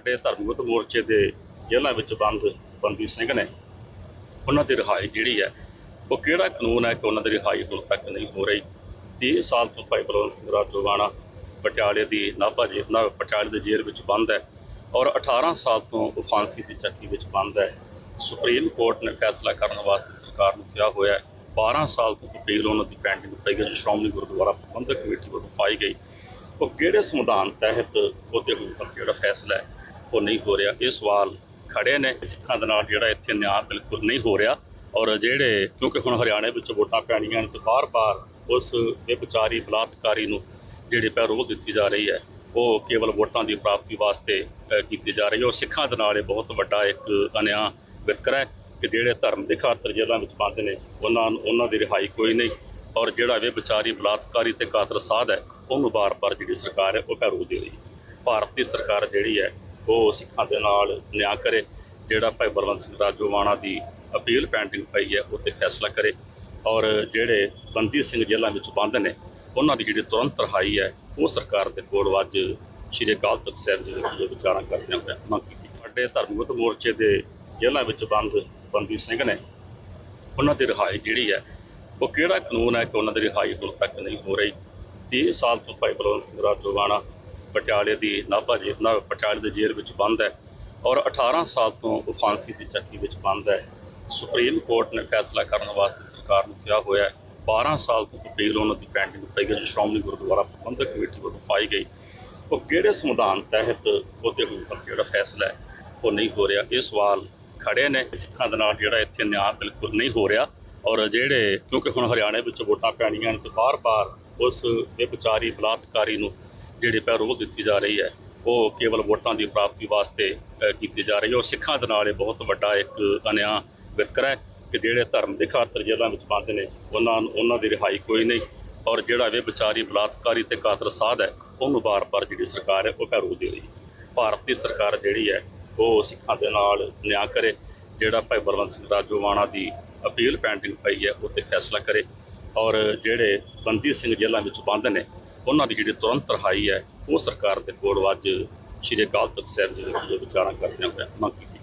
ਸਾਡੇ ਧਰਮਗੁਰੂ ਮੋਰਚੇ ਦੇ ਜੇਲ੍ਹਾਂ ਵਿੱਚ ਬੰਦ ਬੰਦੀ ਸਿੰਘ ਨੇ ਉਹਨਾਂ ਦੀ ਰਿਹਾਈ ਜਿਹੜੀ ਹੈ, ਉਹ ਕਿਹੜਾ ਕਾਨੂੰਨ ਹੈ ਕਿ ਉਹਨਾਂ ਦੀ ਰਿਹਾਈ ਹੁਣ ਤੱਕ ਨਹੀਂ ਹੋ ਰਹੀ? 30 ਸਾਲ ਤੋਂ ਭਾਈ ਬਲਵੰਤ ਸਿੰਘ ਰਾਜੋਵਾਣਾ ਪਟਿਆਲੇ ਦੀ ਨਾਭਾ ਜੇਲ੍ਹ ਨਾਲ ਪਟਿਆਲੇ ਦੀ ਜੇਲ੍ਹ ਵਿੱਚ ਬੰਦ ਹੈ ਔਰ 18 ਸਾਲ ਤੋਂ ਉਹ ਫਾਂਸੀ ਦੀ ਚੱਕੀ ਵਿੱਚ ਬੰਦ ਹੈ। ਸੁਪਰੀਮ ਕੋਰਟ ਨੇ ਫੈਸਲਾ ਕਰਨ ਵਾਸਤੇ ਸਰਕਾਰ ਨੂੰ ਕਿਹਾ ਹੋਇਆ ਹੈ 12 ਸਾਲ ਤੋਂ ਅਪੀਲ ਉਹਨਾਂ ਦੀ ਪੈਂਡਿੰਗ ਪਈ ਹੈ, ਜੋ ਸ਼੍ਰੋਮਣੀ ਗੁਰਦੁਆਰਾ ਪ੍ਰਬੰਧਕ ਕਮੇਟੀ ਵੱਲੋਂ ਪਾਈ ਗਈ। ਉਹ ਕਿਹੜੇ ਸੰਵਿਧਾਨ ਤਹਿਤ ਉਹਦੇ ਹੁਣ ਤੱਕ ਜਿਹੜਾ ਫੈਸਲਾ ਹੈ ਉਹ ਨਹੀਂ ਹੋ ਰਿਹਾ। ਇਹ ਸਵਾਲ ਖੜੇ ਨੇ। ਸਿੱਖਾਂ ਦੇ ਨਾਲ ਜਿਹੜਾ ਇੱਥੇ ਨਿਆਂ ਬਿਲਕੁਲ ਨਹੀਂ ਹੋ ਰਿਹਾ। ਔਰ ਜਿਹੜੇ ਕਿਉਂਕਿ ਹੁਣ ਹਰਿਆਣੇ ਵਿੱਚ ਵੋਟਾਂ ਪੈਣੀਆਂ ਨੇ ਤੇ ਬਾਰ-ਬਾਰ ਉਸ ਵਿਚਾਰੀ ਬਲਾਤਕਾਰੀ ਨੂੰ ਜਿਹੜੀ ਪੈਰੋਲ ਦਿੱਤੀ ਜਾ ਰਹੀ ਹੈ, ਉਹ ਕੇਵਲ ਵੋਟਾਂ ਦੀ ਪ੍ਰਾਪਤੀ ਵਾਸਤੇ ਕੀਤੀ ਜਾ ਰਹੀ ਹੈ। ਔਰ ਸਿੱਖਾਂ ਦੇ ਨਾਲ ਇਹ ਬਹੁਤ ਵੱਡਾ ਇੱਕ ਅਨਿਆਂ ਵਿਤਕਰਾ ਹੈ ਕਿ ਜਿਹੜੇ ਧਰਮ ਦੇ ਖਾਤਰ ਜੇਲ੍ਹਾਂ ਵਿੱਚ ਬੰਦ ਨੇ, ਉਹਨਾਂ ਨੂੰ, ਉਹਨਾਂ ਦੀ ਰਿਹਾਈ ਕੋਈ ਨਹੀਂ। ਔਰ ਜਿਹੜਾ ਵੇ ਵਿਚਾਰੀ ਬਲਾਤਕਾਰੀ ਤੇ ਕਾਤਲ ਸਾਧ ਹੈ, ਉਹਨੂੰ ਵਾਰ ਵਾਰ ਜਿਹੜੀ ਸਰਕਾਰ ਹੈ, ਉਹ ਪੈਰੋਲ ਦੇ ਰਹੀ ਹੈ। ਭਾਰਤ ਦੀ ਸਰਕਾਰ ਜਿਹੜੀ ਹੈ ਉਹ ਸਿੱਖਾਂ ਦੇ ਨਾਲ ਨਿਆਂ ਕਰੇ, ਜਿਹੜਾ ਭਾਈ ਬਲਵੰਤ ਸਿੰਘ ਰਾਜੋਵਾਣਾ ਦੀ ਅਪੀਲ ਪੈਂਡਿੰਗ ਪਈ ਹੈ, ਉਹ ਤੇ ਫੈਸਲਾ ਕਰੇ। ਔਰ ਜਿਹੜੇ ਬੰਦੀ ਸਿੰਘ ਜੇਲ੍ਹਾਂ ਵਿੱਚ ਬੰਦ ਨੇ, ਉਹਨਾਂ ਦੀ ਜਿਹੜੀ ਤੁਰੰਤ ਰਿਹਾਈ ਹੈ, ਉਹ ਸਰਕਾਰ ਦੇ ਕੋਲ ਅੱਜ ਸ਼੍ਰੀ ਅਕਾਲ ਤਖਤ ਸਾਹਿਬ ਜੀ ਦੇ ਵਿਚਾਰਾਂ ਕਰਦੇ ਹੋਏ ਮੰਗ ਕੀਤੀ। ਸਾਡੇ ਧਰਮਗੁਰੂ ਮੋਰਚੇ ਦੇ ਜੇਲ੍ਹਾਂ ਵਿੱਚ ਬੰਦ ਬੰਦੀ ਸਿੰਘ ਨੇ, ਉਹਨਾਂ ਦੀ ਰਿਹਾਈ ਜਿਹੜੀ ਹੈ, ਉਹ ਕਿਹੜਾ ਕਾਨੂੰਨ ਹੈ ਕਿ ਉਹਨਾਂ ਦੀ ਰਿਹਾਈ ਹੁਣ ਤੱਕ ਨਹੀਂ ਹੋ ਰਹੀ? 30 ਸਾਲ ਤੋਂ ਭਾਈ ਬਲਵੰਤ ਸਿੰਘ ਰਾਜੋਵਾਣਾ ਪਟਿਆਲੇ ਦੀ ਨਾਭਾ ਜੇਲ੍ਹ ਨਾਲ ਪਟਿਆਲੇ ਦੀ ਜੇਲ੍ਹ ਵਿੱਚ ਬੰਦ ਹੈ ਔਰ 18 ਸਾਲ ਤੋਂ ਉਹ ਫਾਂਸੀ ਦੀ ਚੱਕੀ ਵਿੱਚ ਬੰਦ ਹੈ। ਸੁਪਰੀਮ ਕੋਰਟ ਨੇ ਫੈਸਲਾ ਕਰਨ ਵਾਸਤੇ ਸਰਕਾਰ ਨੂੰ ਕਿਹਾ ਹੋਇਆ ਹੈ 12 ਸਾਲ ਤੋਂ ਅਪੀਲ ਉਹਨਾਂ ਦੀ ਪੈਂਡਿੰਗ ਪਈ ਹੈ, ਜੋ ਸ਼੍ਰੋਮਣੀ ਗੁਰਦੁਆਰਾ ਪ੍ਰਬੰਧਕ ਕਮੇਟੀ ਵੱਲੋਂ ਪਾਈ ਗਈ। ਉਹ ਕਿਹੜੇ ਸੰਵਿਧਾਨ ਤਹਿਤ ਉਹਦੇ ਹੁਣ ਤੱਕ ਜਿਹੜਾ ਫੈਸਲਾ ਹੈ, ਉਹ ਨਹੀਂ ਹੋ ਰਿਹਾ। ਇਹ ਸਵਾਲ ਖੜੇ ਨੇ। ਸਿੱਖਾਂ ਦੇ ਨਾਲ ਜਿਹੜਾ ਇੱਥੇ ਨਿਆਂ ਬਿਲਕੁਲ ਨਹੀਂ ਹੋ ਰਿਹਾ ਔਰ ਜਿਹੜੇ ਕਿਉਂਕਿ ਹੁਣ ਹਰਿਆਣੇ ਵਿੱਚ ਵੋਟਾਂ ਪੈਣੀਆਂ ਨੇ ਤੇ ਬਾਰ-ਬਾਰ ਉਸ ਵਿਚਾਰੀ ਬਲਾਤਕਾਰੀ ਨੂੰ ਜਿਹੜੀ ਪੈਰੋਲ ਦਿੱਤੀ ਜਾ ਰਹੀ ਹੈ, ਉਹ ਕੇਵਲ ਵੋਟਾਂ ਦੀ ਪ੍ਰਾਪਤੀ ਵਾਸਤੇ ਕੀਤੀ ਜਾ ਰਹੀ ਹੈ। ਔਰ ਸਿੱਖਾਂ ਦੇ ਨਾਲ ਇਹ ਬਹੁਤ ਵੱਡਾ ਇੱਕ ਅਨਿਆਂ ਵਿਤਕਰਾ ਹੈ ਕਿ ਜਿਹੜੇ ਧਰਮ ਦੇ ਖਾਤਰ ਜੇਲ੍ਹਾਂ ਵਿੱਚ ਬੰਦ ਨੇ, ਉਹਨਾਂ ਉਹਨਾਂ ਦੀ ਰਿਹਾਈ ਕੋਈ ਨਹੀਂ। ਔਰ ਜਿਹੜਾ ਵੇ ਵਿਚਾਰੀ ਬਲਾਤਕਾਰੀ ਤੇ ਕਾਤਰ ਸਾਧ ਹੈ, ਉਹਨੂੰ ਬਾਰ-ਬਾਰ ਜਿਹੜੀ ਸਰਕਾਰ ਹੈ, ਉਹ ਪੈਰੋਲ ਦੇ ਰਹੀ ਹੈ। ਭਾਰਤ ਦੀ ਸਰਕਾਰ ਜਿਹੜੀ ਹੈ, ਉਹ ਸਿੱਖਾਂ ਦੇ ਨਾਲ ਨਿਆਂ ਕਰੇ। ਜਿਹੜਾ ਭਾਈ ਬਲਵੰਤ ਸਿੰਘ ਰਾਜੋਵਾਣਾ ਦੀ ਅਪੀਲ ਪੈਂਡਿੰਗ ਪਈ ਹੈ, ਉਹ ਤੇ ਫੈਸਲਾ ਕਰੇ। ਔਰ ਜਿਹੜੇ ਬੰਦੀ ਸਿੰਘ ਜੇਲ੍ਹਾਂ ਵਿੱਚ ਬੰਦ ਨੇ ਉਹਨਾਂ ਦੀ ਜਿਹੜੀ ਤੁਰੰਤ ਰਿਹਾਈ ਹੈ, ਉਹ ਸਰਕਾਰ ਦੇ ਕੋਲ ਅੱਜ ਸ਼੍ਰੀ ਅਕਾਲ ਤਖਤ ਸਾਹਿਬ ਜੀ ਦੇ ਵਿਚਾਰਾਂ ਕਰਦਿਆਂ ਹੋਏ ਮੰਗ ਕੀਤੀ